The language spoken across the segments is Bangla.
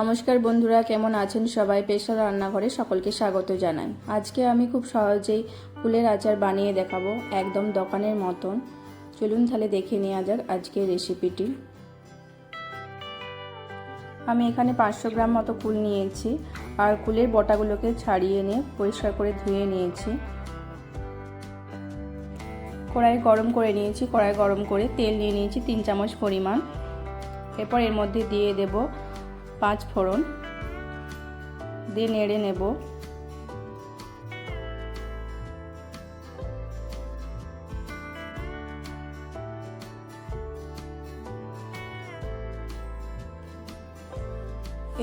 নমস্কার বন্ধুরা, কেমন আছেন সবাই? পেশার রান্নাঘরে সকলকে স্বাগত জানাই। আজকে আমি খুব সহজেই ফুলের আচার বানিয়ে দেখাবো একদম দোকানের মতন। চলুন তাহলে দেখে নেওয়া যাক আজকের রেসিপিটি আমি এখানে পাঁচশো গ্রাম মতো কুল নিয়েছি আর কুলের বটাগুলোকে ছাড়িয়ে নিয়ে, পরিষ্কার করে ধুয়ে নিয়েছি। কড়াই গরম করে নিয়েছি, কড়াই গরম করে তেল নিয়ে নিয়েছি তিন চামচ পরিমাণ। এরপর এর মধ্যে দিয়ে দেব পাঁচ ফোড়ন। দিয়ে নেড়ে নেব।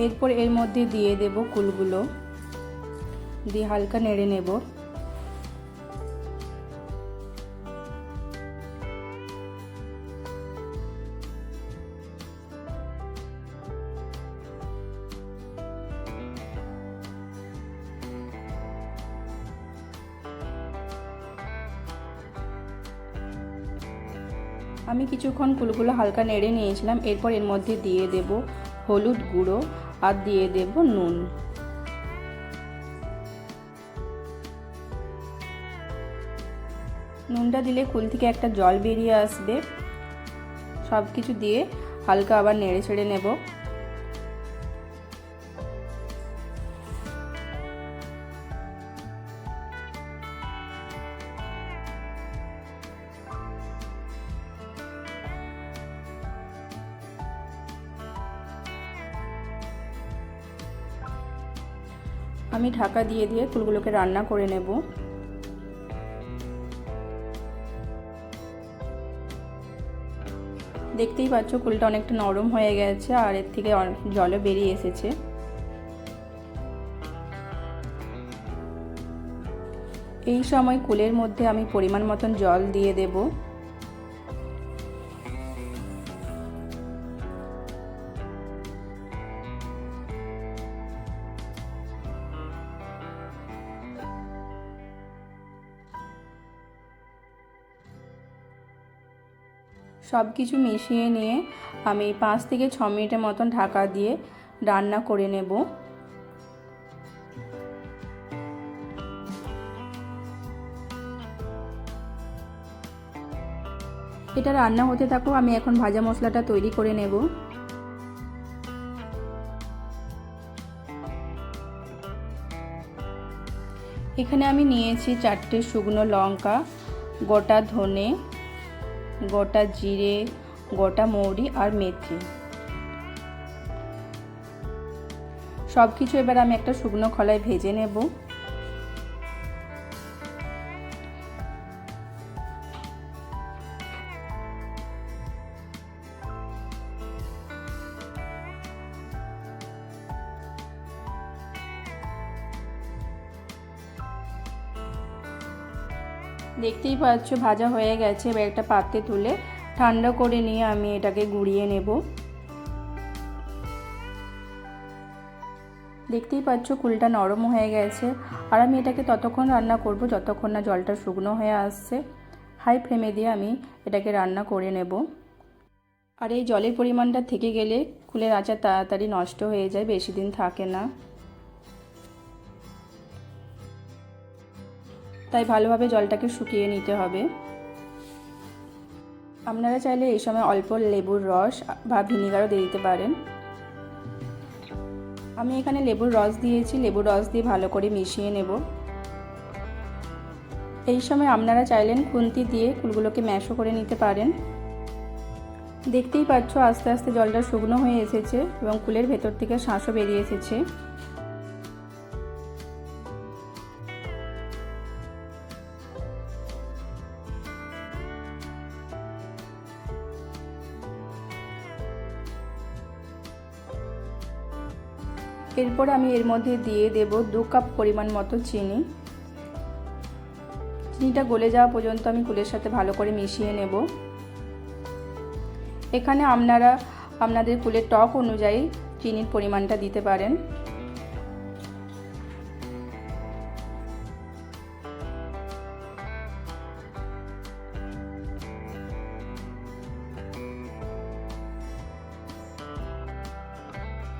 এরপর এর মধ্যে দিয়ে দেব কুলগুলো। দিয়ে হালকা নেড়ে নেব। কিছুক্ষণ ফুলগুলো হালকা নেড়ে নিয়েছিলাম, এরপর এর মধ্যে দিয়ে দেব হলুদ গুঁড়ো আর দিয়ে দেব নুন। নুনটা দিলে কুল থেকে একটা জল বেরিয়ে আসবে। সব কিছু দিয়ে হালকা আবার নেড়ে ছেড়ে নেব। আমি ঢাকা দিয়ে দিয়ে ফুলগুলোকে রান্না করে নেব। দেখতেই পাচ্ছ কুলটা অনেকটা নরম হয়ে গেছে আর এর থেকে জলও বেরিয়ে এসেছে। এই সময় কুলের মধ্যে আমি পরিমাণ মতন জল দিয়ে দেবো। সব কিছু মিশিয়ে নিয়ে আমি পাঁচ থেকে ছ মিনিটের মতন ঢাকা দিয়ে রান্না করে নেব। এটা রান্না হতে থাকো আমি এখন ভাজা মশলাটা তৈরি করে নেব। এখানে আমি নিয়েছি চারটে শুকনো লঙ্কা, গোটা ধনে গোটা জিরে, গোটা মৌরি আর মেথি। সব কিছু এবার আমি একটা শুকনো খলায় ভেজে নেব। দেখতেই পাচ্ছ, ভাজা হয়ে গেছে। এবার একটা পাত্রে তুলে ঠান্ডা করে নিয়ে আমি এটাকে গুঁড়িয়ে নেব। দেখতেই পাচ্ছ, কুলটা নরম হয়ে গেছে। আর আমি এটাকে ততক্ষণ রান্না করব, যতক্ষণ না জলটা শুকনো হয়ে আসছে। হাই ফ্লেমে দিয়ে আমি এটাকে রান্না করে নেব। আর এই জলের পরিমাণটা থেকে গেলে কুলের আচার তাড়াতাড়ি নষ্ট হয়ে যায়, বেশি দিন থাকে না। তাই ভালোভাবে জলটাকে শুকিয়ে নিতে হবে। আপনারা চাইলে এই সময় অল্প লেবুর রস বা ভিনিগারও দিয়ে দিতে পারেন। আমি এখানে লেবুর রস দিয়েছি। লেবুর রস দিয়ে ভালো করে মিশিয়ে নেব। এই সময় আপনারা চাইলেন খুন্তি দিয়ে কুলগুলোকে ম্যাশও করে নিতে পারেন। দেখতেই পাচ্ছ আস্তে আস্তে জলটা শুকনো হয়ে এসেছে এবং কুলের ভেতর থেকে শাঁসও বেরিয়ে এসেছে। এরপর আমি এর মধ্যে দিয়ে দেব দু কাপ পরিমাণ মতো চিনি। চিনিটা গলে যাওয়া পর্যন্ত আমি কুলের সাথে ভালো করে মিশিয়ে নেব। এখানে আপনারা, আপনাদের কুলের টক অনুযায়ী চিনির পরিমাণটা দিতে পারেন।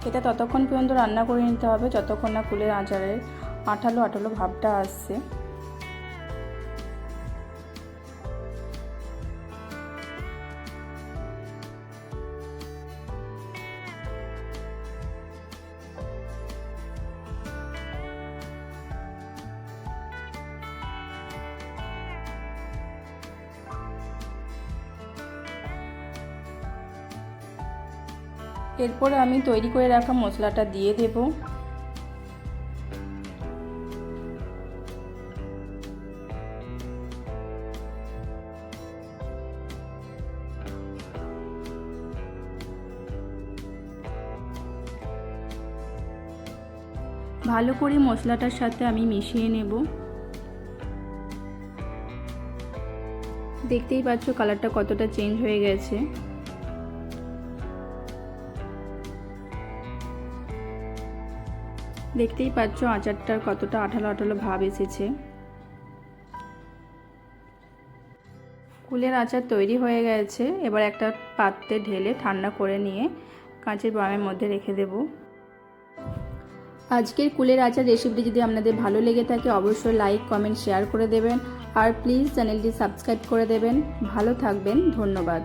এটা ততক্ষণ পর্যন্ত রান্না করে নিতে হবে, যতক্ষণ না কুলের আচারের আঠালো আঠালো ভাবটা আসছে। এরপর আমি তৈরি করে রাখা মশলাটা দিয়ে দেব। ভালো করে মশলাটার সাথে আমি মিশিয়ে নেব। দেখতেই পাচ্ছ কালারটা কতটা চেঞ্জ হয়ে গেছে। দেখতেই পাচ্ছ আচারটার কতটা আঠালো আঠালো ভাব এসেছে। কুলের আচার তৈরি হয়ে গেছে, এবার একটা পাত্রে ঢেলে ঠান্ডা করে নিয়ে কাঁচের বামের মধ্যে রেখে দেব। আজকের কুলের আচার রেসিপিটি যদি আপনাদের ভালো লেগে থাকে, অবশ্যই লাইক, কমেন্ট, শেয়ার করে দেবেন। আর প্লিজ চ্যানেলটি সাবস্ক্রাইব করে দেবেন। ভালো থাকবেন, ধন্যবাদ।